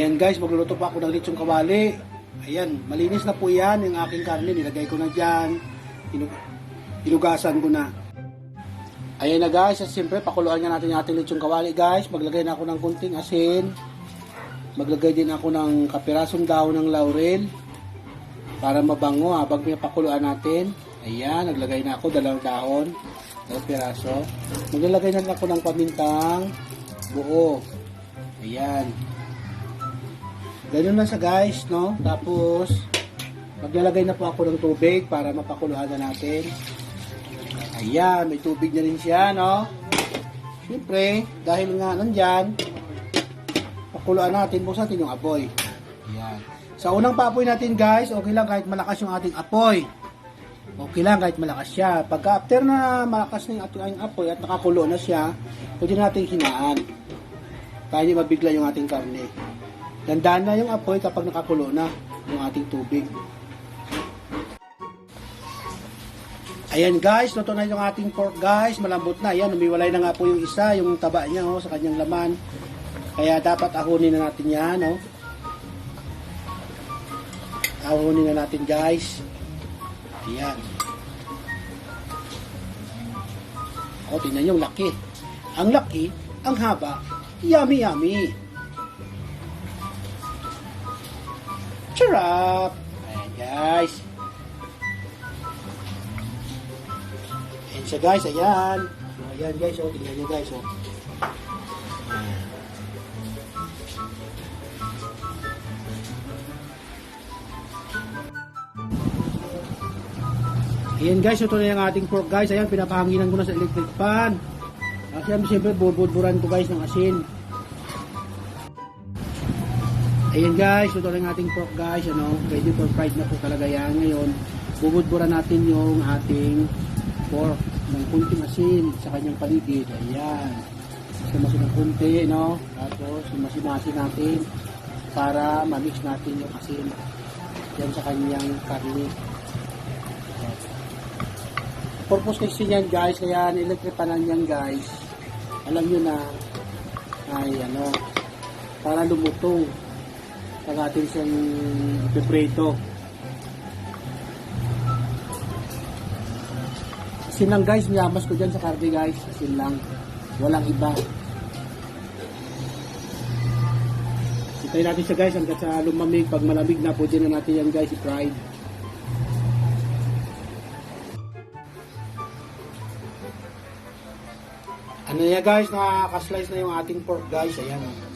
Ayan guys, magluluto pa ako ng lechong kawali. Ayan, malinis na po yan yung aking karne. Nilagay ko na dyan. Inug inugasan ko na. Ayan na guys, at siyempre pakuluan nga natin yung ating lechong kawali guys. Maglagay na ako ng kunting asin. Maglagay din ako ng kapirasong dahon ng laurel para mabango habang pinapakuluan natin. Ayan, naglagay na ako dalawang dahon, dalawang piraso. Maglalagay na ako ng pamintang buo. Ayan. Ganun lang sa guys, no? Tapos, maglalagay na po ako ng tubig para mapakuluan na natin. Ayan, may tubig na rin siya, no? Siyempre, dahil nga nandyan, pakuluan natin, buksan natin yung apoy. Ayan. Sa unang papoy natin guys, okay lang kahit malakas yung ating apoy. Okay lang kahit malakas siya. Pagka after na malakas na yung ating apoy at nakakulo na siya, pwede natin hinaan. Hindi mabigla yung ating karne. Dandaan na yung apoy kapag nakakulo na yung ating tubig. Ayan guys, luto na yung ating pork guys. Malambot na. Ayan, umiwalay na nga po yung isa, yung taba niya oh, sa kanyang laman. Kaya dapat ahonin na natin yan. Oh. Ahonin na natin guys. Ayan. O, tingnan yung laki. Ang laki, ang haba, yummy yummy. Charap! Ayan guys. Ayan siya guys, ayan. Ayan guys, o, tingnan nyo guys, o. Ayan. Guys, ito na yung ating pork guys. Ayan, pinapahanginan ko na sa electric pan. At yan, siyempre, bubudburan ko guys ng asin. Ayan guys, ito na yung ating pork guys. Ano, ready for fried na po talaga yan. Ngayon, bubudburan natin yung ating pork ng kunting asin sa kanyang paligid. Ayan. Sumasin ng kunti, no? Tapos, sumasin natin para ma-mix natin yung asin yan sa kanyang karne purpose kasi yan guys, kaya nilegtripanan yan guys. Alam nyo na, ay ano, para lumutong pag atin siyang ipiprito. Asin lang guys, niyamas ko dyan sa karne guys. Asin lang, walang iba. Hintayin natin siya guys hanggang sa lumamig. Pag malamig na, pwede na natin yan guys i-fried. Ano yan guys, nakaka-slice na yung ating pork guys. Ayan.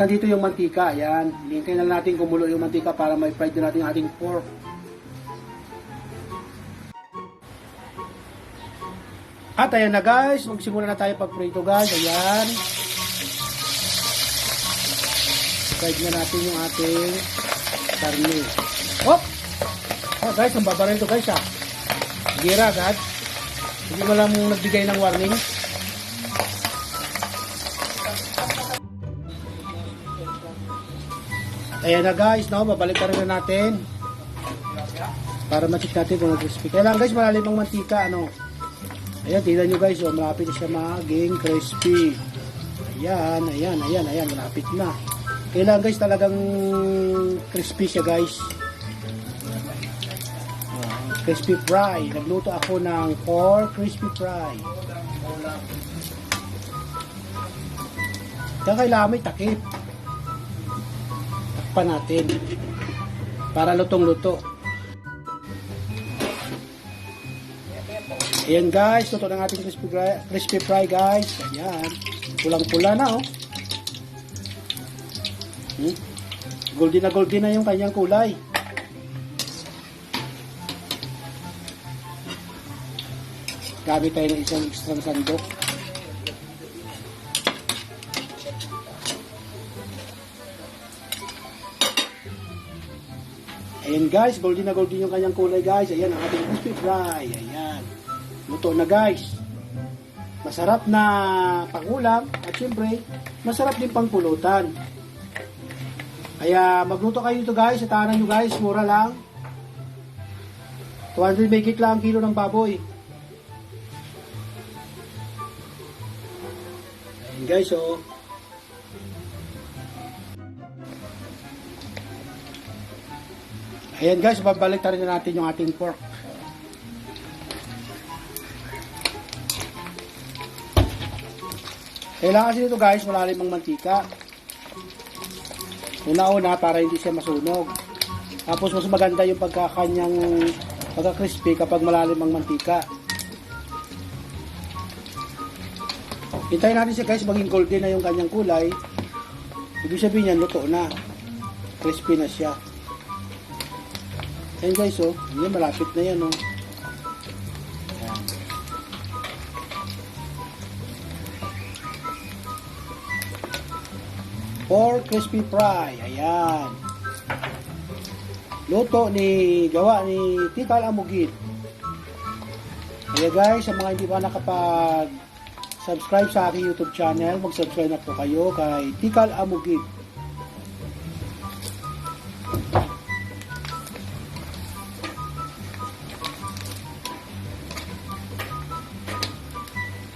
Nandito yung mantika. Ayan. Hintayin na natin kumulo yung mantika para may fried na natin yung ating pork. At ayan na guys, magsimula na tayo pagprito guys. Ayan. Fried na natin yung ating karne. Hop! Oh guys, ang babaril to guys ah. Gira agad. Hindi mo lang nagbigay ng warning. Ayan na guys, no? babalik ka rin na natin. Para ma-check natin kung crispy. Kailangan guys, malalim ang mantika. Ano? Ayan, tignan nyo guys, oh, malapit na siya maging crispy. Ayan, ayan, ayan, ayan, malapit na. Kailangan guys, talagang crispy siya guys. Ah, crispy fry. Nagluto ako ng pork crispy fry. Kaya kailangan may takip. Takpan natin. Para lutong-luto. Ayan guys, luto ng ating crispy fry, crispy fry guys. Ayan. Pulang-pula na oh. Hmm? Golden na golden na yung kanyang kulay. Gamit tayo ng isang extra sandok. Ayan guys, golden na golden yung kanyang kulay guys. Ayan ang ating crispy fry. Ayan. Luto na guys. Masarap na pangulam at syempre, masarap din pangpulutan. Kaya magluto kayo dito guys, sa tahanan nyo guys, mura lang. 200 megit lang ang kilo ng baboy. Ayan guys, oh. Ayan guys, babalik na rin natin yung ating pork. Kailangan kasi ito guys, malalim ang mantika. Una-una para hindi siya masunog. Tapos mas maganda yung pagkakanyang pagka-crispy kapag malalim ang mantika. Hintayin natin siya guys maging golden na yung kanyang kulay. Ibig sabihin yan, luto na. Crispy na siya. Ayan guys, oh. Malapit na yan, oh. Ayan. Pork crispy fry. Ayan. Luto ni, gawa ni Tikal Amugid. Kaya guys, sa mga hindi pa nakapag subscribe sa aking YouTube channel, mag-subscribe na po kayo kay Tikal Amugid.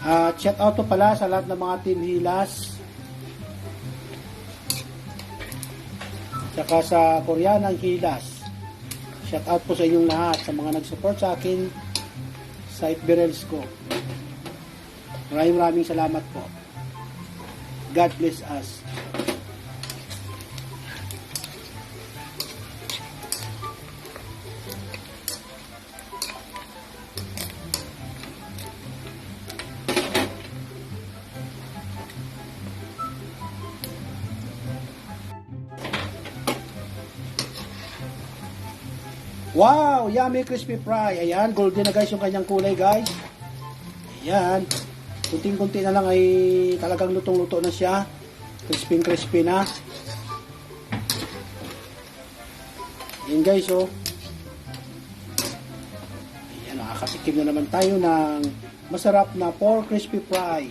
At shout out to pala sa lahat ng mga team Hilas. Tsaka sa Koreanang Hilas. Shout out po sa inyong lahat sa mga nag-support sa akin sa Itberels ko. Maraming maraming salamat po. God bless us. Wow! Yummy crispy fry. Ayan, golden na guys yung kanyang kulay guys. Ayan. Kunting-kunti na lang ay talagang lutong-luto na siya. Crispy-crispy na. Ayan guys oh. Ayan, nakakatikim na naman tayo ng masarap na pork crispy fry.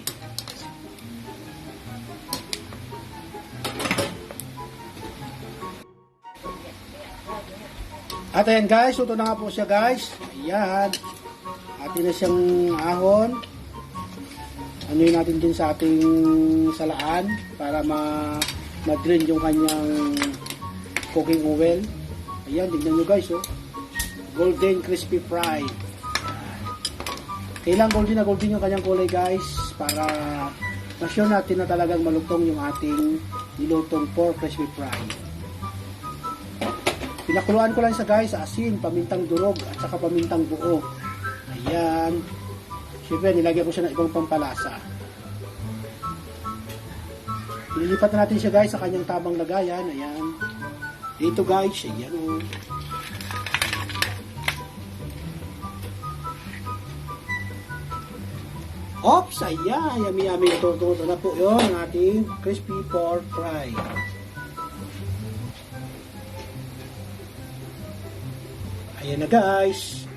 At ayan guys, luto na nga po siya guys. Ayan. Atin na siyang ahon. Ano natin din sa ating salaan para ma ma-drain yung kanyang cooking oil. Ayan, tignan nyo guys oh. Golden crispy fry. Kailang golden na golden yung kanyang kulay guys para ma-sure natin na talagang malutong yung ating nilutong pork crispy fry. Pinakuluan ko lang sa guys, asin, pamintang durog, at saka pamintang buo. Ayan. Siyempre, nilagyan ko siya ng ibang pampalasa. Nilipat na natin siya guys sa kanyang tamang lagayan. Ayan. Dito guys, ayan o. Ops, ayan. Yummy yummy. Ito, ito, ito na po yun. Ating crispy pork fry. Ayan na guys.